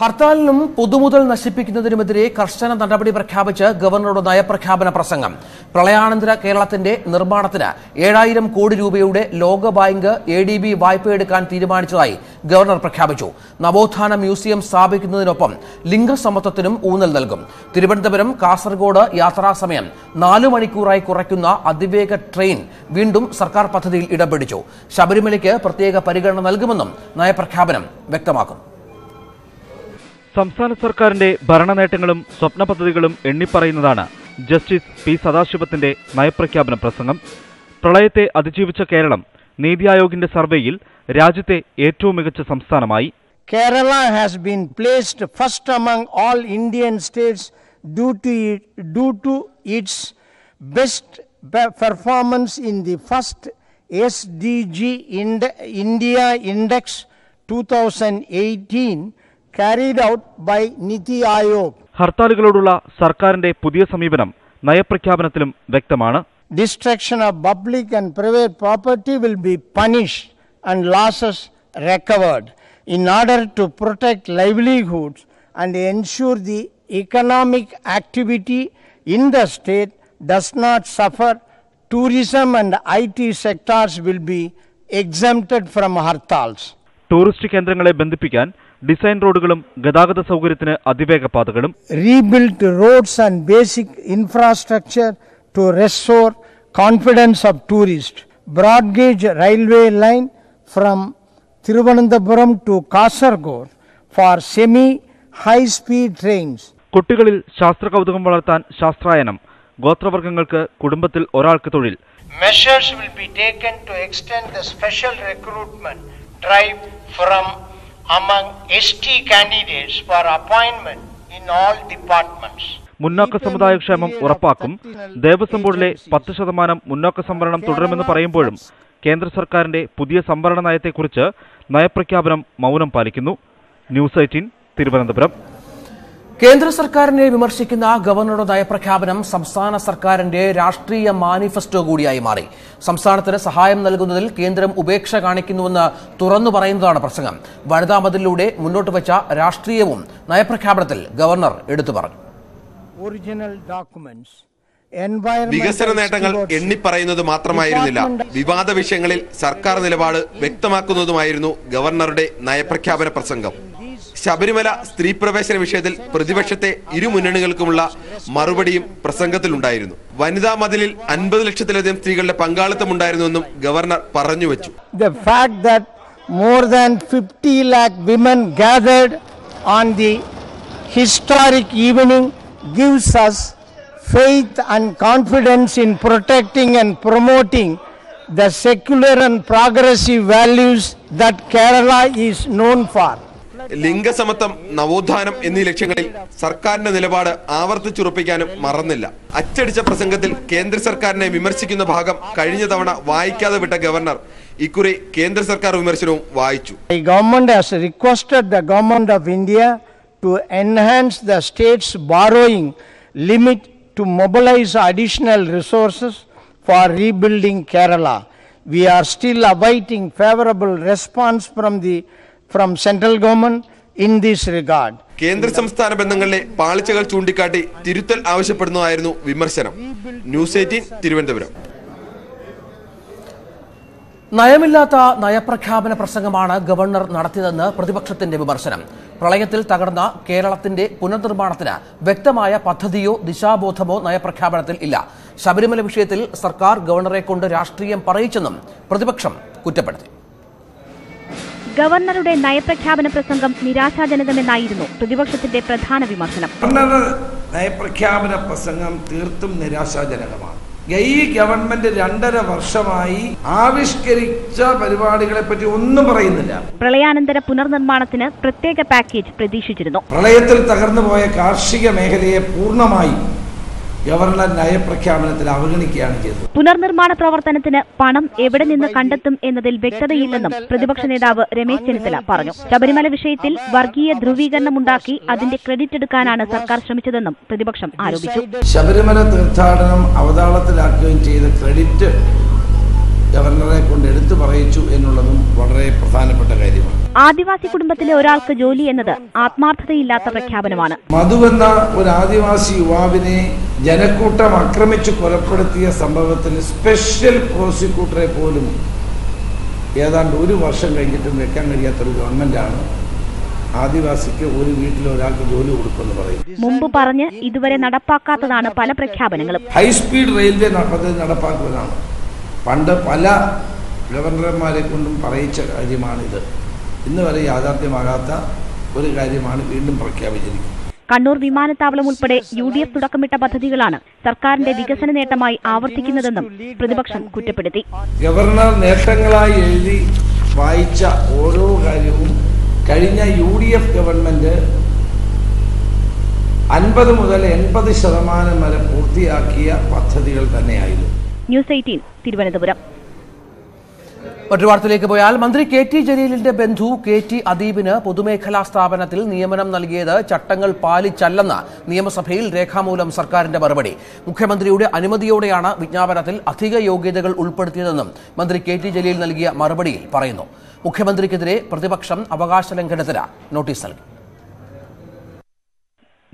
ഹർത്താലിനും പൊതുമുതൽ നശിപ്പിക്കുന്നതിനുമെതിരെ കർശന നടപടി പ്രഖ്യാപിച്ച് ഗവർണറുടെ നയപ്രഖ്യാപന പ്രസംഗം. പ്രളയാനന്തര കേരളത്തിന്റെ നിർമ്മാണത്തിന് ഏഴായിരം കോടി രൂപയുടെ ലോകബാങ്ക് എ ഡി ബി വായ്പയെടുക്കാൻ തീരുമാനിച്ചതായി ഗവർണർ പ്രഖ്യാപിച്ചു. നവോത്ഥാന മ്യൂസിയം സ്ഥാപിക്കുന്നതിനൊപ്പം ലിംഗസമത്വത്തിനും ഊന്നൽ നൽകും. തിരുവനന്തപുരം കാസർഗോഡ് യാത്രാസമയം നാലു മണിക്കൂറായി കുറയ്ക്കുന്ന അതിവേഗ ട്രെയിൻ വീണ്ടും സർക്കാർ പദ്ധതിയിൽ ഇടം പിടിച്ചു. ശബരിമലയ്ക്ക് പ്രത്യേക പരിഗണന നൽകുമെന്നും നയപ്രഖ്യാപനം വ്യക്തമാക്കുന്നു സംസ്ഥാന സർക്കാരിന്റെ ഭരണനേട്ടങ്ങളും സ്വപ്ന പദ്ധതികളും എണ്ണിപ്പറയുന്നതാണ് ജസ്റ്റിസ് പി സദാശിവത്തിന്റെ നയപ്രഖ്യാപന പ്രസംഗം. പ്രളയത്തെ അതിജീവിച്ച കേരളം നീതി ആയോഗിന്റെ സർവേയിൽ രാജ്യത്തെ ഏറ്റവും മികച്ച സംസ്ഥാനമായി. Kerala has been placed first among all Indian states due to due to its best performance in the first S D G India index two thousand 2018 carried out by Niti Aayog. ഹർത്താലുകളോടുള്ള സർക്കാരിന്റെ പുതിയ സമീപനം നയപ്രഖ്യാപനത്തിലും വ്യക്തമാണ് Destruction of public and private property will be punished and losses recovered in order to protect livelihoods and ensure the economic activity in the state does not suffer. Tourism and IT sectors will be exempted from hartals. Tourist കേന്ദ്രങ്ങളെ ബന്ധിപ്പിക്കാൻ design റോഡുകളും ഗതാഗത സൗകര്യത്തിന് അതിവേഗ പാതകളും. Rebuild roads and basic infrastructure to restore confidence of tourist broad gauge railway line from Thiruvananthapuram to Kasaragod for semi high speed trains കുട്ടികളിൽ ശാസ്ത്ര കൗതുകം വളർത്താൻ ശാസ്ത്രായനം. ഗോത്രവർഗങ്ങൾക്ക് കുടുംബത്തിൽ ഒരാൾക്ക് തൊഴിൽ. Measures will be taken to extend the special recruitment drive from among ST candidates for appointment in all departments. മുന്നോക്ക സമുദായ ക്ഷേമം ഉറപ്പാക്കും. ദേവസ്വം ബോർഡിലെ പത്ത് ശതമാനം മുന്നോക്ക സംവരണം തുടരുമെന്ന് പറയുമ്പോഴും കേന്ദ്ര സർക്കാരിന്റെ പുതിയ സംവരണ നയത്തെക്കുറിച്ച് നയപ്രഖ്യാപനം മൗനം പാലിക്കുന്നു. News eighteen Thiruvananthapuram. കേന്ദ്ര സർക്കാരിനെ വിമർശിക്കുന്ന ഗവർണറുടെ നയപ്രഖ്യാപനം സംസ്ഥാന സർക്കാരിന്റെ രാഷ്ട്രീയ മാനിഫെസ്റ്റോ കൂടിയായി മാറി. സംസ്ഥാനത്തിന് സഹായം നൽകുന്നതിൽ കേന്ദ്രം ഉപേക്ഷ കാണിക്കുന്നുവെന്ന് തുറന്നു പറയുന്നതാണ് പ്രസംഗം. വനിതാ മതിലൂടെ മുന്നോട്ട് വെച്ച രാഷ്ട്രീയവും നയപ്രഖ്യാപനത്തിൽ ഗവർണർ എടുത്തു പറഞ്ഞു. Original documents. വികസന നേട്ടങ്ങൾ എണ്ണിപ്പറയുന്നത് മാത്രമായിരുന്നില്ല. വിവാദ വിഷയങ്ങളിൽ സർക്കാർ നിലപാട് വ്യക്തമാക്കുന്നതുമായിരുന്നു ഗവർണറുടെ നയപ്രഖ്യാപന പ്രസംഗം. ശബരിമല സ്ത്രീ പ്രവേശന വിഷയത്തിൽ പ്രതിപക്ഷത്തെ ഇരു ഇരുമുന്നണികൾക്കുമുള്ള മറുപടിയും പ്രസംഗത്തിലുണ്ടായിരുന്നു. വനിതാ മതിലിൽ അൻപത് ലക്ഷത്തിലധികം സ്ത്രീകളുടെ പങ്കാളിത്തം ഉണ്ടായിരുന്നുവെന്നും ഗവർണർ പറഞ്ഞു വെച്ചു historic evening gives us faith and confidence in protecting and promoting the secular and progressive values that Kerala is known for ലിംഗസമത്വം നവോത്ഥാനം എന്നീ ലക്ഷ്യങ്ങളിൽ സർക്കാരിന്റെ നിലപാട് ആവർത്തിച്ചുറപ്പിക്കാനും മറന്നില്ല. അച്ചടിച്ച പ്രസംഗത്തിൽ കേന്ദ്ര സർക്കാരിനെ വിമർശിക്കുന്ന ഭാഗം കഴിഞ്ഞ തവണ വായിക്കാതെ വിട്ട ഗവർണർ ഇക്കുറി കേന്ദ്ര സർക്കാർ വിമർശനവും വായിച്ചു. Government to mobilise additional resources for rebuilding Kerala we are still awaiting favourable response from the the central government in this regard regard. കേന്ദ്ര സംസ്ഥാന ബന്ധങ്ങളിലെ പാളിച്ചകൾ ചൂണ്ടിക്കാട്ടി തിരുത്തൽ ആവശ്യപ്പെടുന്നതായിരുന്നു വിമർശനം. News eighteen Thiruvananthapuram. നയമില്ലാത്ത നയപ്രഖ്യാപന പ്രസംഗമാണ് ഗവർണർ നടത്തിയതെന്ന് പ്രതിപക്ഷത്തിന്റെ വിമർശനം. പ്രളയത്തിൽ തകർന്ന കേരളത്തിന്റെ പുനർനിർമ്മാണത്തിന് വ്യക്തമായ പദ്ധതിയോ ദിശാബോധമോ നയപ്രഖ്യാപനത്തിൽ ഇല്ല. ശബരിമല വിഷയത്തിൽ സർക്കാർ ഗവർണറെ കൊണ്ട് രാഷ്ട്രീയം പറയിച്ചെന്നും പ്രതിപക്ഷം കുറ്റപ്പെടുത്തി. ഗവർണറുടെ നയപ്രഖ്യാപന പ്രസംഗം നിരാശാജനകമെന്നായിരുന്നു പ്രതിപക്ഷത്തിന്റെ പ്രധാന വിമർശനം. ഗവർണർ നയപ്രഖ്യാപന പ്രസംഗം തീർത്തും നിരാശാജനകമാണ്. ഈ ഗവൺമെന്റ് രണ്ടര വർഷമായി ആവിഷ്കരിച്ച പരിപാടികളെ പറ്റി ഒന്നും പറയുന്നില്ല. പ്രളയാനന്തര പുനർനിർമ്മാണത്തിന് പ്രത്യേക പാക്കേജ് പ്രതീക്ഷിച്ചിരുന്നു. പ്രളയത്തിൽ തകർന്നുപോയ കാർഷിക മേഖലയെ പൂർണമായും ഗവർണർ നയപ്രഖ്യാപനത്തിൽ അവഗണിക്കുകയാണ് ചെയ്തത്. പുനർനിർമ്മാണ പ്രവർത്തനത്തിന് പണം എവിടെ നിന്ന് കണ്ടെത്തും എന്നതിൽ വ്യക്തതയില്ലെന്നും പ്രതിപക്ഷ നേതാവ് രമേശ് ചെന്നിത്തല പറഞ്ഞു. ശബരിമല വിഷയത്തിൽ വർഗീയ ധ്രുവീകരണമുണ്ടാക്കി അതിന്റെ ക്രെഡിറ്റ് എടുക്കാനാണ് സർക്കാർ ശ്രമിച്ചതെന്നും പ്രതിപക്ഷം ആരോപിച്ചു. ശബരിമല തീർത്ഥാടനം അവതാളത്തിലാക്കുകയും ചെയ്ത ക്രെഡിറ്റ് ഗവർണറെ കൊണ്ട് എടുത്തു പറയിച്ചു എന്നുള്ളതും വളരെ പ്രധാനപ്പെട്ട കാര്യമാണ്. ആദിവാസി കുടുംബത്തിലെ ഒരാൾക്ക് ജോലി എന്നത് ആത്മാർത്ഥതയില്ലാത്ത പ്രഖ്യാപനമാണ്. മധു എന്ന ഒരു ആദിവാസി യുവാവിനെ ജനക്കൂട്ടം ആക്രമിച്ച് കൊലപ്പെടുത്തിയ സംഭവത്തിന് സ്പെഷ്യൽ പ്രോസിക്യൂട്ടറെ പോലും ഏതാണ്ട് ഒരു വർഷം കഴിഞ്ഞിട്ടും വെക്കാൻ കഴിയാത്തൊരു ഗവൺമെന്റാണ് ആദിവാസിക്ക് ഒരു വീട്ടിൽ ഒരാൾക്ക് ജോലി കൊടുക്കുമെന്ന് പറയും മുമ്പ് പറഞ്ഞ് ഇതുവരെ നടപ്പാക്കാത്തതാണ് പല പ്രഖ്യാപനങ്ങളും. ഹൈസ്പീഡ് റെയിൽവേ പദ്ധതി നടപ്പാക്കുവാനാണ്. പണ്ട് പല ഗവർണർമാരെ കൊണ്ടും പറയിച്ച കാര്യമാണിത്. ഇന്ന് വരെ യാഥാർത്ഥ്യമാകാത്ത ഒരു കാര്യമാണ് വീണ്ടും പ്രഖ്യാപിച്ചിരിക്കുന്നത്. കണ്ണൂർ വിമാനത്താവളം ഉൾപ്പെടെ യു ഡി എഫ് തുടക്കമിട്ട പദ്ധതികളാണ് സർക്കാരിന്റെ വികസന നേട്ടമായി ആവർത്തിക്കുന്നതെന്നും പ്രതിപക്ഷം കുറ്റപ്പെടുത്തി. ഗവർണർ നേട്ടങ്ങളായി എഴുതി വായിച്ച ഓരോ കാര്യവും കഴിഞ്ഞ യു ഡി എഫ് ഗവൺമെന്റ് അൻപത് മുതൽ എൺപത് ശതമാനം വരെ പൂർത്തിയാക്കിയ പദ്ധതികൾ തന്നെയായിരുന്നു. News eighteen Thiruvananthapuram. മറ്റൊരു വാർത്തയിലേക്ക് പോയാൽ മന്ത്രി കെ ടി ജലീലിന്റെ ബന്ധു കെ ടി അദീബിന് പൊതുമേഖലാ സ്ഥാപനത്തിൽ നിയമനം നൽകിയത് ചട്ടങ്ങൾ പാലിച്ചല്ലെന്ന് നിയമസഭയിൽ രേഖാമൂലം സർക്കാരിന്റെ മറുപടി. മുഖ്യമന്ത്രിയുടെ അനുമതിയോടെയാണ് വിജ്ഞാപനത്തിൽ അധിക യോഗ്യതകൾ ഉൾപ്പെടുത്തിയതെന്നും മന്ത്രി കെ ടി ജലീൽ നൽകിയ മറുപടിയിൽ പറയുന്നു. മുഖ്യമന്ത്രിക്കെതിരെ പ്രതിപക്ഷം അവകാശ ലംഘനത്തിന് നോട്ടീസ് നൽകി.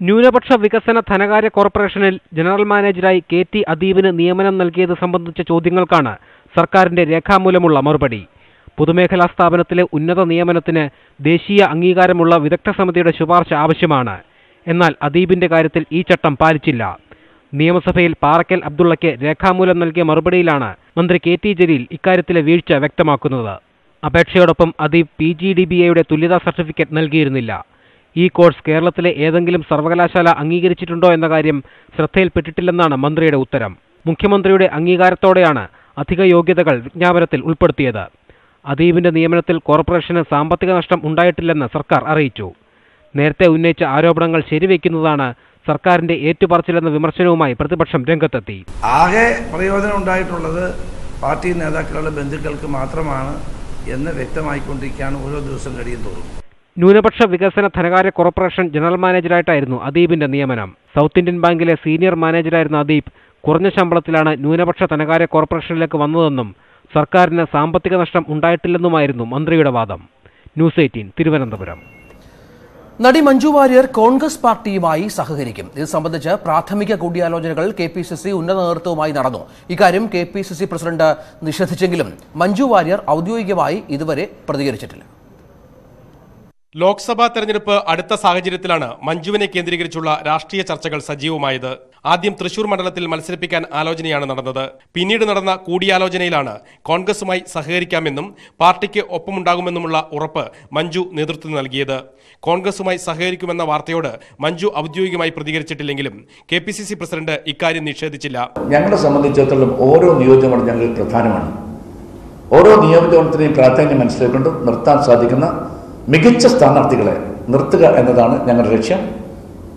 ന്യൂനപക്ഷ വികസന ധനകാര്യ കോർപ്പറേഷനിൽ ജനറൽ മാനേജരായി കെ ടി അദീബിന് നിയമനം നൽകിയത് സംബന്ധിച്ച ചോദ്യങ്ങൾക്കാണ് സർക്കാരിന്റെ രേഖാമൂലമുള്ള മറുപടി. പൊതുമേഖലാ സ്ഥാപനത്തിലെ ഉന്നത നിയമനത്തിന് ദേശീയ അംഗീകാരമുള്ള വിദഗ്ധ സമിതിയുടെ ശുപാർശ ആവശ്യമാണ്. എന്നാൽ അദീബിന്റെ കാര്യത്തിൽ ഈ ചട്ടം പാലിച്ചില്ല. നിയമസഭയിൽ പാറക്കൽ അബ്ദുള്ളയ്ക്ക് രേഖാമൂലം നൽകിയ മറുപടിയിലാണ് മന്ത്രി കെ ടി ജലീൽ ഇക്കാര്യത്തിലെ വീഴ്ച വ്യക്തമാക്കുന്നത്. അപേക്ഷയോടൊപ്പം Adeeb P G D B എയുടെ തുല്യതാ സർട്ടിഫിക്കറ്റ് നൽകിയിരുന്നില്ല. ഈ കോഴ്സ് കേരളത്തിലെ ഏതെങ്കിലും സർവകലാശാല അംഗീകരിച്ചിട്ടുണ്ടോ എന്ന കാര്യം ശ്രദ്ധയിൽപ്പെട്ടിട്ടില്ലെന്നാണ് മന്ത്രിയുടെ ഉത്തരം. മുഖ്യമന്ത്രിയുടെ അംഗീകാരത്തോടെയാണ് അധിക യോഗ്യതകൾ വിജ്ഞാപനത്തിൽ ഉൾപ്പെടുത്തിയത്. അദീബിന്റെ നിയമനത്തിൽ കോർപ്പറേഷന് സാമ്പത്തിക നഷ്ടം ഉണ്ടായിട്ടില്ലെന്ന് സർക്കാർ അറിയിച്ചു. നേരത്തെ ഉന്നയിച്ച ആരോപണങ്ങൾ ശരിവെക്കുന്നതാണ് സർക്കാരിന്റെ ഏറ്റുപറച്ചിലെന്ന വിമർശനവുമായി പ്രതിപക്ഷം രംഗത്തെത്തി. ആകെ പ്രയോജനം ഉണ്ടായിട്ടുള്ളത് പാർട്ടി നേതാക്കളുടെ ബന്ധുക്കൾക്ക് മാത്രമാണ് എന്ന് വ്യക്തമായിക്കൊണ്ടിരിക്കുകയാണ് ഓരോ ദിവസം കഴിയും തോറും. ന്യൂനപക്ഷ വികസന ധനകാര്യ കോർപ്പറേഷൻ ജനറൽ മാനേജറായിട്ടായിരുന്നു അദീബിന്റെ നിയമനം. സൗത്ത് ഇന്ത്യൻ ബാങ്കിലെ സീനിയർ മാനേജറായിരുന്ന അദീബ് കുറഞ്ഞ ശമ്പളത്തിലാണ് ന്യൂനപക്ഷ ധനകാര്യ കോർപ്പറേഷനിലേക്ക് വന്നതെന്നും സർക്കാരിന് സാമ്പത്തിക നഷ്ടം ഉണ്ടായിട്ടില്ലെന്നുമായിരുന്നു മന്ത്രിയുടെ വാദം. News eighteen Thiruvananthapuram. നടി മഞ്ജു വാര്യർ കോൺഗ്രസ് പാർട്ടിയുമായി സഹകരിക്കും. ഇത് സംബന്ധിച്ച് പ്രാഥമിക കൂടിയാലോചനകൾ കെ പി സി സി ഉന്നത നേതൃത്വവുമായി നടന്നു. ഇക്കാര്യം K P C C president നിഷേധിച്ചെങ്കിലും Manju Warrier ഔദ്യോഗികമായി ഇതുവരെ പ്രതികരിച്ചിട്ടില്ല. ലോക്സഭാ തെരഞ്ഞെടുപ്പ് അടുത്ത സാഹചര്യത്തിലാണ് മഞ്ജുവിനെ കേന്ദ്രീകരിച്ചുള്ള രാഷ്ട്രീയ ചർച്ചകൾ സജീവമായത്. ആദ്യം തൃശൂർ മണ്ഡലത്തിൽ മത്സരിപ്പിക്കാൻ ആലോചനയാണ് നടന്നത്. പിന്നീട് നടന്ന കൂടിയാലോചനയിലാണ് കോൺഗ്രസുമായി സഹകരിക്കാമെന്നും പാർട്ടിക്ക് ഒപ്പമുണ്ടാകുമെന്നുമുള്ള ഉറപ്പ് മഞ്ജു നേതൃത്വം നൽകിയത്. കോൺഗ്രസുമായി സഹകരിക്കുമെന്ന വാർത്തയോട് മഞ്ജു ഔദ്യോഗികമായി പ്രതികരിച്ചിട്ടില്ലെങ്കിലും K P C C president ഇക്കാര്യം നിഷേധിച്ചില്ല. ഞങ്ങളെ സംബന്ധിച്ചിടത്തോളം ഓരോ നിയോജകമണ്ഡലം ഞങ്ങൾക്ക് പ്രധാനമാണ്. ഓരോ നിയോജകമണ്ഡലത്തിനെയും പ്രാധാന്യം മനസ്സിലാക്കിക്കൊണ്ട് നിർത്താൻ സാധിക്കുന്ന മികച്ച സ്ഥാനാർത്ഥികളെ നിർത്തുക എന്നതാണ് ഞങ്ങളുടെ ലക്ഷ്യം.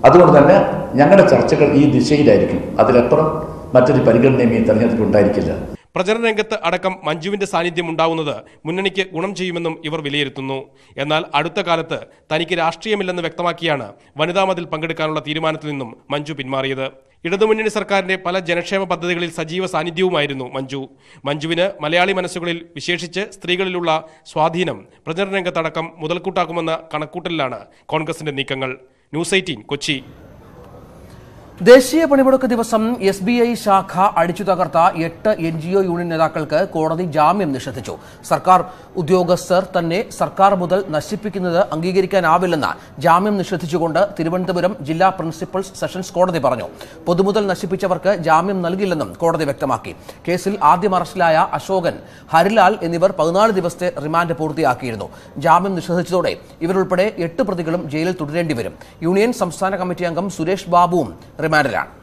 അതുകൊണ്ട് തന്നെ ഞങ്ങളുടെ ചർച്ചകൾ ഈ ദിശയിലായിരിക്കും. അതിലപ്പുറം മറ്റൊരു പരിഗണനയും ഈ തെരഞ്ഞെടുപ്പിൽ ഉണ്ടായിരിക്കില്ല. പ്രചരണ രംഗത്ത് അടക്കം മഞ്ജുവിന്റെ സാന്നിധ്യം ഉണ്ടാവുന്നത് മുന്നണിക്ക് ഗുണം ചെയ്യുമെന്നും ഇവർ വിലയിരുത്തുന്നു. എന്നാൽ അടുത്ത കാലത്ത് തനിക്ക് രാഷ്ട്രീയമില്ലെന്ന് വ്യക്തമാക്കിയാണ് വനിതാ മതിൽ പങ്കെടുക്കാനുള്ള തീരുമാനത്തിൽ നിന്നും മഞ്ജു പിന്മാറിയത്. ഇടതുമുന്നണി സർക്കാരിന്റെ പല ജനക്ഷേമ പദ്ധതികളിൽ സജീവ സാന്നിധ്യവുമായിരുന്നു മഞ്ജു. മഞ്ജുവിന് മലയാളി മനസ്സുകളിൽ വിശേഷിച്ച് സ്ത്രീകളിലുള്ള സ്വാധീനം പ്രചരണ രംഗത്തടക്കം മുതൽക്കൂട്ടാക്കുമെന്ന കണക്കൂട്ടലിലാണ് കോൺഗ്രസിന്റെ നീക്കങ്ങൾ. News eighteen Kochi. ദേശീയ പണിമുടക്ക് ദിവസം എസ് ബി ഐ ശാഖ അടിച്ചു തകർത്ത എട്ട് എൻ ജി ഒ യൂണിയൻ നേതാക്കൾക്ക് കോടതി ജാമ്യം നിഷേധിച്ചു. സർക്കാർ ഉദ്യോഗസ്ഥർ തന്നെ സർക്കാർ മുതൽ നശിപ്പിക്കുന്നത് അംഗീകരിക്കാനാവില്ലെന്ന് ജാമ്യം നിഷേധിച്ചുകൊണ്ട് തിരുവനന്തപുരം ജില്ലാ പ്രിൻസിപ്പൽ സെഷൻസ് കോടതി പറഞ്ഞു. പൊതുമുതൽ നശിപ്പിച്ചവർക്ക് ജാമ്യം നൽകില്ലെന്നും കോടതി വ്യക്തമാക്കി. കേസിൽ ആദ്യം അറസ്റ്റിലായ അശോകൻ ഹരിലാൽ എന്നിവർ പതിനാല് ദിവസത്തെ റിമാൻഡ് പൂർത്തിയാക്കിയിരുന്നു. ജാമ്യം നിഷേധിച്ചതോടെ ഇവരുൾപ്പെടെ എട്ട് പ്രതികളും ജയിലിൽ തുടരേണ്ടി വരും യൂണിയൻ സംസ്ഥാന കമ്മിറ്റി അംഗം സുരേഷ് ബാബുവും റിമാൻഡിലാണ്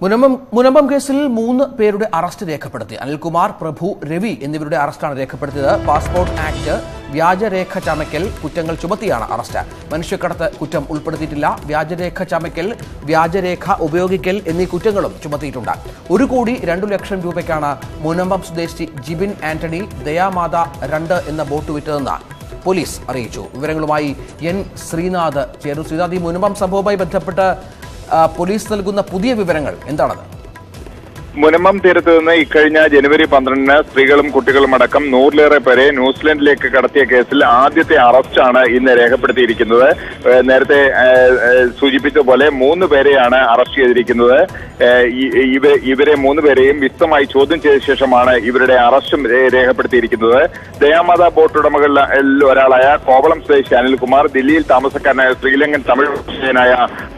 മുനമ്പം മുനമ്പം കേസിൽ മൂന്ന് പേരുടെ അറസ്റ്റ് രേഖപ്പെടുത്തി. അനിൽകുമാർ പ്രഭു രവി എന്നിവരുടെ അറസ്റ്റാണ് രേഖപ്പെടുത്തിയത്. പാസ്പോർട്ട് ആക്ട് വ്യാജരേഖ ചമയ്ക്കൽ കുറ്റങ്ങൾ ചുമത്തിയാണ് അറസ്റ്റ്. മനുഷ്യക്കടത്ത് കുറ്റം ഉൾപ്പെടുത്തിയിട്ടില്ല. വ്യാജരേഖ ചമയ്ക്കൽ വ്യാജരേഖ ഉപയോഗിക്കൽ എന്നീ കുറ്റങ്ങളും ചുമത്തിയിട്ടുണ്ട്. ഒരു കോടി രണ്ടു ലക്ഷം രൂപയ്ക്കാണ് മുനമ്പം സ്വദേശി ജിബിൻ ആന്റണി ദയാമാത രണ്ട് എന്ന ബോട്ട് വിറ്റതെന്ന് പോലീസ് അറിയിച്ചു. വിവരങ്ങളുമായി എൻ ശ്രീനാഥ് ചേർന്നു ശ്രീനാഥ് ഈ മുൻപം സംഭവവുമായി ബന്ധപ്പെട്ട് പോലീസ് നൽകുന്ന പുതിയ വിവരങ്ങൾ എന്താണത്? മുനമ്പം തീരത്ത് നിന്ന് ഇക്കഴിഞ്ഞ ജനുവരി പന്ത്രണ്ടിന് സ്ത്രീകളും കുട്ടികളും അടക്കം നൂറിലേറെ പേരെ ന്യൂസിലൻഡിലേക്ക് കടത്തിയ കേസിൽ ആദ്യത്തെ അറസ്റ്റാണ് ഇന്ന് രേഖപ്പെടുത്തിയിരിക്കുന്നത്. നേരത്തെ സൂചിപ്പിച്ച പോലെ മൂന്ന് പേരെയാണ് അറസ്റ്റ് ചെയ്തിരിക്കുന്നത്. ഇവരെ മൂന്ന് പേരെയും വിശദമായി ചോദ്യം ചെയ്ത ശേഷമാണ് ഇവരുടെ അറസ്റ്റും രേഖപ്പെടുത്തിയിരിക്കുന്നത്. ദയാമാത ബോട്ട് ഉടമകളിൽ ഒരാളായ കോവളം സ്വദേശി അനിൽകുമാർ ദില്ലിയിൽ താമസക്കാരനായ ശ്രീലങ്കൻ തമിഴ്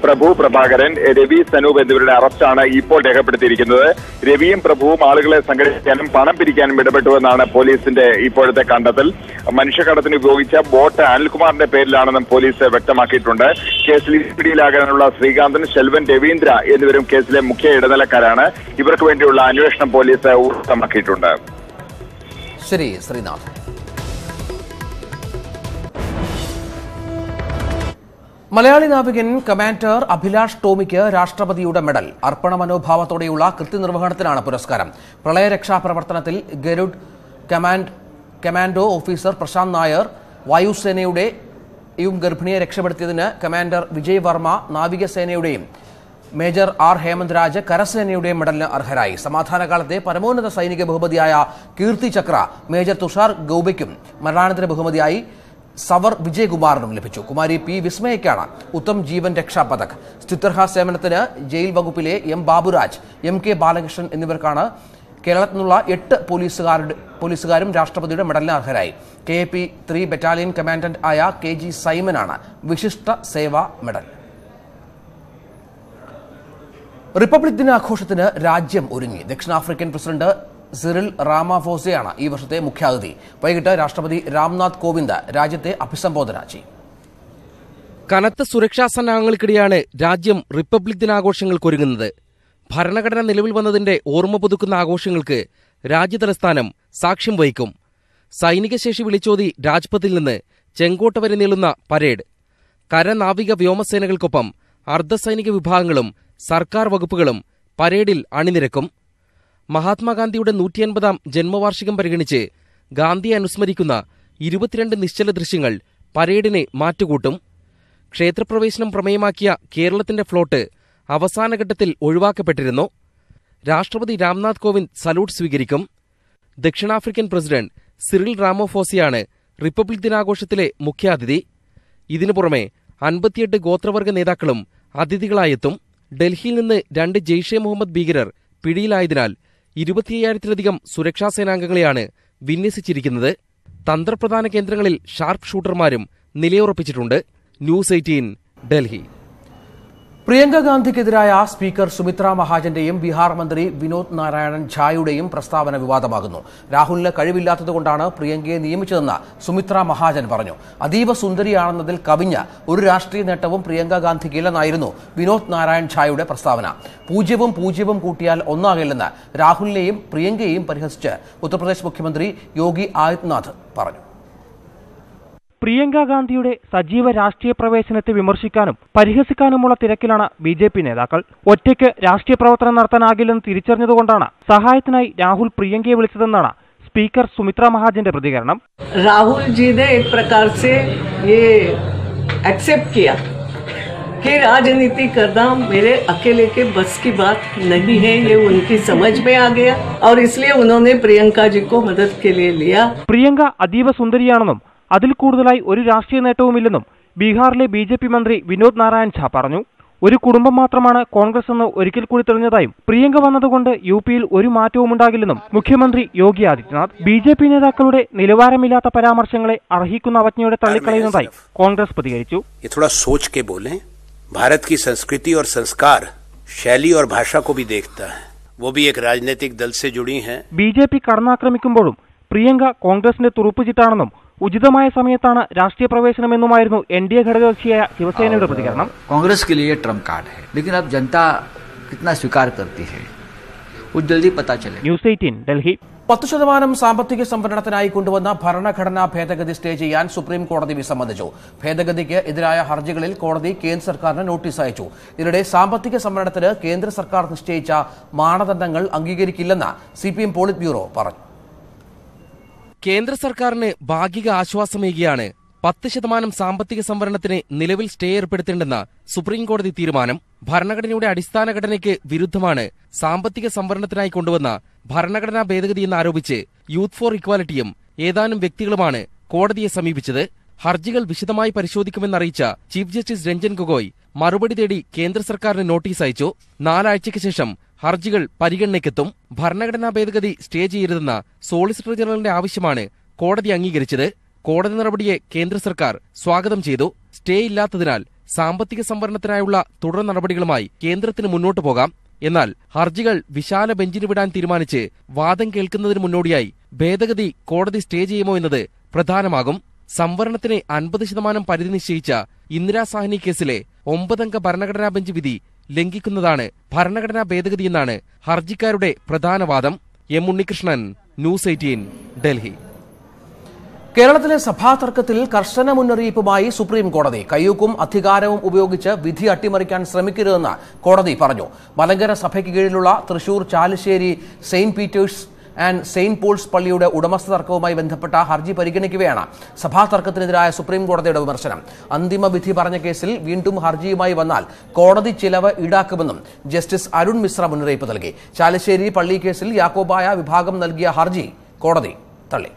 പ്രഭു പ്രഭാകരൻ രവി സനൂപ് എന്നിവരുടെ അറസ്റ്റാണ് ഇപ്പോൾ രേഖപ്പെടുത്തിയിരിക്കുന്നത്. രവിയും പ്രഭുവും ആളുകളെ സംഘടിപ്പിക്കാനും പണം പിരിക്കാനും ഇടപെട്ടുവെന്നാണ് പോലീസിന്റെ ഇപ്പോഴത്തെ കണ്ടെത്തൽ. മനുഷ്യക്കടത്തിന് ഉപയോഗിച്ച ബോട്ട് അനിൽകുമാറിന്റെ പേരിലാണെന്നും പോലീസ് വ്യക്തമാക്കിയിട്ടുണ്ട്. കേസിൽ പിടിയിലാകാനുള്ള ശ്രീകാന്തൻ ശെൽവൻ രവീന്ദ്ര എന്നിവരും കേസിലെ മുഖ്യ ഇടനിലക്കാരാണ്. ഇവർക്ക് വേണ്ടിയുള്ള അന്വേഷണം പോലീസ് ഊർജമാക്കിയിട്ടുണ്ട് ശരി ശ്രീനാഥ്. മലയാളി നാവികൻ കമാൻഡർ അഭിലാഷ് ടോമിക്ക് രാഷ്ട്രപതിയുടെ മെഡൽ. അർപ്പണ മനോഭാവത്തോടെയുള്ള കൃത്യനിർവഹണത്തിനാണ് പുരസ്കാരം. പ്രളയരക്ഷാ പ്രവർത്തനത്തിൽ Garud command commando officer Prashanth Nair വായുസേനയുടെയും ഗർഭിണിയെ രക്ഷപ്പെടുത്തിയതിന് കമാൻഡർ വിജയ് വർമ്മ നാവികസേനയുടെയും മേജർ ആർ ഹേമന്ത് രാജ് കരസേനയുടെയും മെഡലിന് അർഹരായി. സമാധാനകാലത്തെ പരമോന്നത സൈനിക ബഹുമതിയായ കീർത്തി ചക്ര മേജർ തുഷാർ ഗൌബയ്ക്കും മരണാനന്തര ബഹുമതിയായി സവർ വിജയകുമാറിനും ലഭിച്ചു. കുമാരി പി. വിസ്മയയ്ക്കാണ് ഉത്തം ജീവൻ രക്ഷാ പതക് സ്തുത്യർഹ സേവനത്തിന് ജയിൽ വകുപ്പിലെ M. Baburaj M. K. Balakrishnan എന്നിവർക്കാണ് കേരളത്തിൽ നിന്നുള്ള എട്ട് പോലീസുകാരുടെ പോലീസുകാരും രാഷ്ട്രപതിയുടെ മെഡലിന് അർഹരായി. K. P. Three battalion commandant ആയ കെ. ജി. സൈമനാണ് വിശിഷ്ട സേവാ മെഡൽ. റിപ്പബ്ലിക് ദിനാഘോഷത്തിന് രാജ്യം ഒരുങ്ങി. ദക്ഷിണാഫ്രിക്കൻ പ്രസിഡന്റ് സിറിൽ റാമാഫോസയാണ് ഈ വർഷത്തെ മുഖ്യാതിഥി. വൈകിട്ട് രാഷ്ട്രപതി രാംനാഥ് കോവിന്ദ് രാജ്യത്തെ അഭിസംബോധന ചെയ്യും. കനത്ത സുരക്ഷാ സന്നാഹങ്ങൾക്കിടെയാണ് രാജ്യം റിപ്പബ്ലിക് ദിനാഘോഷങ്ങൾക്കൊരുങ്ങുന്നത്. ഭരണഘടന നിലവിൽ വന്നതിന്റെ ഓർമ്മ പുതുക്കുന്ന ആഘോഷങ്ങൾക്ക് രാജ്യതലസ്ഥാനം സാക്ഷ്യം വഹിക്കും. സൈനിക ശേഷി വിളിച്ചോതി രാജ്പഥിൽ നിന്ന് ചെങ്കോട്ട വരെ നീളുന്ന പരേഡ്. കരനാവിക വ്യോമസേനകൾക്കൊപ്പം അർദ്ധസൈനിക വിഭാഗങ്ങളും സർക്കാർ വകുപ്പുകളും പരേഡിൽ അണിനിരക്കും. മഹാത്മാഗാന്ധിയുടെ നൂറ്റിയൻപതാം ജന്മവാർഷികം പരിഗണിച്ച് ഗാന്ധിയെ അനുസ്മരിക്കുന്ന ഇരുപത്തിരണ്ട് നിശ്ചല ദൃശ്യങ്ങൾ പരേഡിനെ മാറ്റുകൂട്ടും. ക്ഷേത്രപ്രവേശനം പ്രമേയമാക്കിയ കേരളത്തിന്റെ ഫ്ലോട്ട് അവസാനഘട്ടത്തിൽ ഒഴിവാക്കപ്പെട്ടിരുന്നു. രാഷ്ട്രപതി രാംനാഥ് കോവിന്ദ് സല്യൂട്ട് സ്വീകരിക്കും. ദക്ഷിണാഫ്രിക്കൻ പ്രസിഡന്റ് സിറിൽ റാമോഫോസിയാണ് റിപ്പബ്ലിക് ദിനാഘോഷത്തിലെ മുഖ്യാതിഥി. ഇതിനു പുറമെ അൻപത്തിയെട്ട് ഗോത്രവർഗ നേതാക്കളും അതിഥികളായെത്തും. ഡൽഹിയിൽ നിന്ന് രണ്ട് ജെയ്ഷെ മുഹമ്മദ് ഭീകരർ പിടിയിലായതിനാൽ ഇരുപത്തിയ്യായിരത്തിലധികം സുരക്ഷാ സേനാംഗങ്ങളെയാണ് വിന്യസിച്ചിരിക്കുന്നത്. തന്ത്രപ്രധാന കേന്ദ്രങ്ങളിൽ ഷാർപ്പ് ഷൂട്ടർമാരും നിലയുറപ്പിച്ചിട്ടുണ്ട്. News eighteen Delhi. പ്രിയങ്ക ഗാന്ധിക്കെതിരായ സ്പീക്കർ സുമിത്ര മഹാജന്റെയും ബീഹാർ മന്ത്രി വിനോദ് നാരായണൻ ഝായുടെയും പ്രസ്താവന വിവാദമാകുന്നു. രാഹുലിന് കഴിവില്ലാത്തതുകൊണ്ടാണ് പ്രിയങ്കയെ നിയമിച്ചതെന്ന് സുമിത്ര മഹാജൻ പറഞ്ഞു. അതീവ സുന്ദരിയാണെന്നതിൽ കവിഞ്ഞ ഒരു രാഷ്ട്രീയ നേട്ടവും പ്രിയങ്ക ഗാന്ധിക്കില്ലെന്നായിരുന്നു വിനോദ് നാരായൺ ഝായുടെ പ്രസ്താവന. പൂജ്യവും പൂജ്യവും കൂട്ടിയാൽ ഒന്നാകില്ലെന്ന് രാഹുലിനെയും പ്രിയങ്കയെയും പരിഹസിച്ച് ഉത്തർപ്രദേശ് മുഖ്യമന്ത്രി യോഗി ആദിത്യനാഥ് പറഞ്ഞു. പ്രിയങ്ക ഗാന്ധിയുടെ സജീവ രാഷ്ട്രീയ പ്രവേശനത്തെ വിമർശിക്കാനും പരിഹസിക്കാനുമുള്ള തിരക്കിലാണ് ബി ജെ പി നേതാക്കൾ ഒറ്റയ്ക്ക് രാഷ്ട്രീയ പ്രവർത്തനം നടത്താനാകില്ലെന്ന് തിരിച്ചറിഞ്ഞതുകൊണ്ടാണ് സഹായത്തിനായി രാഹുൽ പ്രിയങ്കയെ വിളിച്ചതെന്നാണ് സ്പീക്കർ സുമിത്ര മഹാജന്റെ പ്രതികരണം राहुल जी ने एक प्रकार से ये एक्सेप्ट किया कि राजनीति करना मेरे अकेले के बस की बात नहीं है ये उनकी समझ में आ गया और इसलिए उन्होंने प्रियंका जी को मदद के लिए लिया പ്രിയങ്ക അതീവ സുന്ദരിയാണെന്നും അതിൽ കൂടുതലായി ഒരു രാഷ്ട്രീയ നേട്ടവുമില്ലെന്നും ബീഹാറിലെ ബി ജെ പി മന്ത്രി വിനോദ് നാരായൺ ഝാ പറഞ്ഞു ഒരു കുടുംബം മാത്രമാണ് കോൺഗ്രസ് എന്ന് ഒരിക്കൽ കൂടി തെളിഞ്ഞതായും പ്രിയങ്ക വന്നതുകൊണ്ട് യു പിയിൽ ഒരു മാറ്റവും ഉണ്ടാകില്ലെന്നും മുഖ്യമന്ത്രി Yogi Adityanath B J P നേതാക്കളുടെ നിലവാരമില്ലാത്ത പരാമർശങ്ങളെ അർഹിക്കുന്ന അവജ്ഞയോടെ തള്ളിക്കളയുന്നതായി കോൺഗ്രസ് പ്രതികരിച്ചു ये थोड़ा सोच के बोलें भारत की संस्कृति और संस्कार शैली और भाषा को भी देखता है वो भी एक राजनीतिक दल से जुड़ी हैं ബി ജെ പി കടന്നാക്രമിക്കുമ്പോഴും പ്രിയങ്ക കോൺഗ്രസിന്റെ തുറുപ്പുചിട്ടാണെന്നും ഉചിതമായ സമയത്താണ് രാഷ്ട്രീയ പ്രവേശനമെന്നുമായിരുന്നു എൻ ഡി എ ഘടകകക്ഷിയായ ശിവസേനയുടെ പ്രതികരണം कांग्रेस के लिए ट्रम्प कार्ड है लेकिन अब जनता कितना स्वीकार करती है वो जल्दी पता चले ന്യൂസ് എയ്റ്റീൻ ഡൽഹി പത്ത് ശതമാനം സാമ്പത്തിക സംവരണത്തിനായി കൊണ്ടുവന്ന ഭരണഘടനാ ഭേദഗതി സ്റ്റേ ചെയ്യാൻ സുപ്രീം കോടതി വിസമ്മതിച്ചു ഭേദഗതിക്ക് എതിരായ ഹർജികളിൽ കോടതി കേന്ദ്ര സർക്കാരിന് നോട്ടീസ് അയച്ചു ഇതിനിടെ സാമ്പത്തിക സംവരണത്തിന് കേന്ദ്ര സർക്കാർ നിശ്ചയിച്ച മാനദണ്ഡങ്ങൾ അംഗീകരിക്കില്ലെന്ന് C P M polit bureau പറഞ്ഞു കേന്ദ്ര സർക്കാരിന് ഭാഗിക ആശ്വാസമേകിയാണ് പത്ത് ശതമാനം സാമ്പത്തിക സംവരണത്തിന് നിലവിൽ സ്റ്റേ ഏർപ്പെടുത്തേണ്ടെന്ന സുപ്രീംകോടതി തീരുമാനം ഭരണഘടനയുടെ അടിസ്ഥാന ഘടനയ്ക്ക് വിരുദ്ധമാണ്. സാമ്പത്തിക സംവരണത്തിനായി കൊണ്ടുവന്ന ഭരണഘടനാ ഭേദഗതി എന്നാരോപിച്ച് യൂത്ത് ഫോർ ഇക്വാലിറ്റിയും ഏതാനും വ്യക്തികളുമാണ് കോടതിയെ സമീപിച്ചത്. ഹർജികൾ വിശദമായി പരിശോധിക്കുമെന്നറിയിച്ച ചീഫ് ജസ്റ്റിസ് രഞ്ജൻ ഗൊഗോയ് മറുപടി തേടി കേന്ദ്ര സർക്കാരിന് നോട്ടീസ് അയച്ചു. നാലാഴ്ചയ്ക്ക് ശേഷം ഹർജികൾ പരിഗണനയ്ക്കെത്തും ഭരണഘടനാ ഭേദഗതി സ്റ്റേ ചെയ്യരുതെന്ന സോളിസിറ്റർ ജനറലിന്റെ ആവശ്യമാണ് കോടതി അംഗീകരിച്ചത്. കോടതി നടപടിയെ കേന്ദ്ര സർക്കാർ സ്വാഗതം ചെയ്തു. സ്റ്റേ ഇല്ലാത്തതിനാൽ സാമ്പത്തിക സംവരണത്തിനായുള്ള തുടർ നടപടികളുമായി കേന്ദ്രത്തിന് മുന്നോട്ടു പോകാം. എന്നാൽ ഹർജികൾ വിശാല ബെഞ്ചിന് വിടാൻ തീരുമാനിച്ച് വാദം കേൾക്കുന്നതിന് മുന്നോടിയായി ഭേദഗതി കോടതി സ്റ്റേ ചെയ്യുമോ എന്നത് പ്രധാനമാകും. സംവരണത്തിന് അൻപത് ശതമാനം പരിധി നിശ്ചയിച്ച ഇന്ദിരാ സാഹ്നി കേസിലെ ഒമ്പതംഗ ഭരണഘടനാ ബെഞ്ച് വിധി ലംഘിക്കുന്നതാണ് ഭരണഘടനാ ഭേദഗതിയെന്നാണ് ഹർജിക്കാരുടെ പ്രധാന വാദം. M Unnikrishnan news eighteen Delhi. കേരളത്തിലെ സഭാ തർക്കത്തിൽ കർശന മുന്നറിയിപ്പുമായി സുപ്രീം കോടതി കയ്യൂക്കും അധികാരവും ഉപയോഗിച്ച് വിധി അട്ടിമറിക്കാൻ ശ്രമിക്കരുതെന്ന് കോടതി പറഞ്ഞു. മലങ്കര സഭയ്ക്ക് കീഴിലുള്ള Thrissur Chalissery saint Peter's and saint Paul's പള്ളിയുടെ ഉടമസ്ഥ തർക്കവുമായി ബന്ധപ്പെട്ട ഹർജി പരിഗണിക്കുകയാണ് സഭാ തർക്കത്തിനെതിരായ സുപ്രീം കോടതിയുടെ വിമർശനം. അന്തിമ വിധി പറഞ്ഞ കേസിൽ വീണ്ടും ഹർജിയുമായി വന്നാൽ കോടതി ചിലവ് ഈടാക്കുമെന്നും ജസ്റ്റിസ് അരുൺ മിശ്ര മുന്നറിയിപ്പ് നൽകി. ചാലശ്ശേരി പള്ളി കേസിൽ യാക്കോബായ വിഭാഗം നൽകിയ ഹർജി കോടതി തള്ളി.